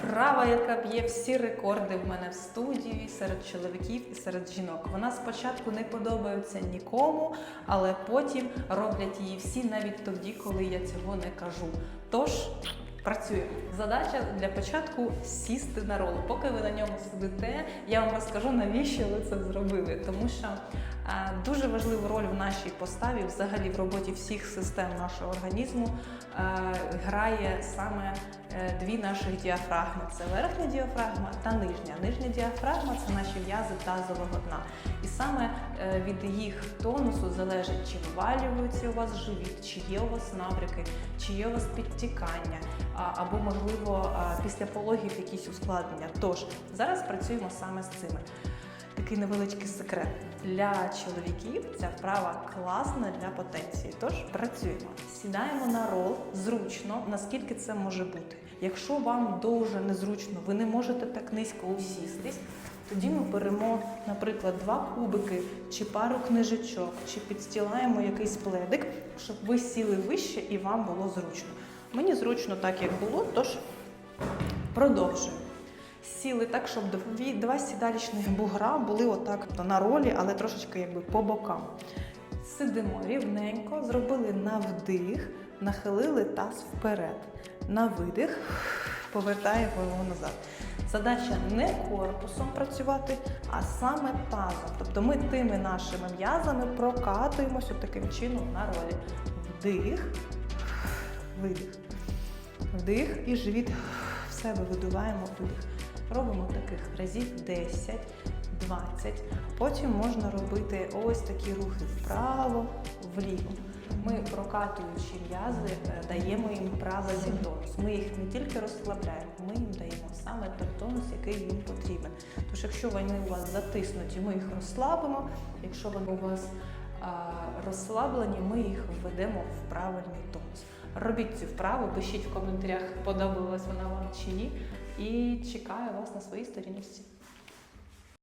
Права, яка б'є всі рекорди в мене в студії серед чоловіків і серед жінок. Вона спочатку не подобається нікому, але потім роблять її всі навіть тоді, коли я цього не кажу. Тож. Працює. Задача для початку сісти на рол. Поки ви на ньому сидите, я вам розкажу, навіщо ви це зробили. Тому що е, дуже важливу роль в нашій поставі, взагалі в роботі всіх систем нашого організму, е, грає саме дві наших діафрагми: це верхня діафрагма та нижня. Нижня діафрагма це наші в'язи тазового дна. І саме е, від їх тонусу залежить, чи вивалюється у вас живіт, чи є у вас набряки, чи є у вас підтікання, або, можливо, після пологів якісь ускладнення. Тож зараз працюємо саме з цими. Такий невеличкий секрет для чоловіків. Ця вправа класна для потенції. Тож працюємо. Сідаємо на рол зручно, наскільки це може бути. Якщо вам дуже незручно, ви не можете так низько усістись. Тоді ми беремо, наприклад, два кубики чи пару книжечок, чи підстілаємо якийсь пледик, щоб ви сіли вище і вам було зручно. Мені зручно так, як було, тож продовжуємо. Сіли так, щоб дві, два сідалічних бугра були отак на ролі, але трошечки якби по бокам. Сидимо рівненько, зробили на вдих, нахилили таз вперед. На видих, повертаємо його назад. Задача не корпусом працювати, а саме тазом. Тобто ми тими нашими м'язами прокатуємося таким чином на ролі. Вдих, видих. Вдих і живіт в себе видуваємо видих. Робимо таких разів 10, 20. Потім можна робити ось такі рухи вправо, вліво. Ми, прокатуючи м'язи, е, даємо їм правильний тонус. Ми їх не тільки розслабляємо, ми їм даємо саме той тонус, який їм потрібен. Тож, якщо вони у вас затиснуті, ми їх розслабимо. Якщо вони у вас розслаблені, ми їх введемо в правильний тонус. Робіть цю вправу, пишіть в коментарях, подобалась вона вам чи ні. І чекаю вас на своїй сторінці.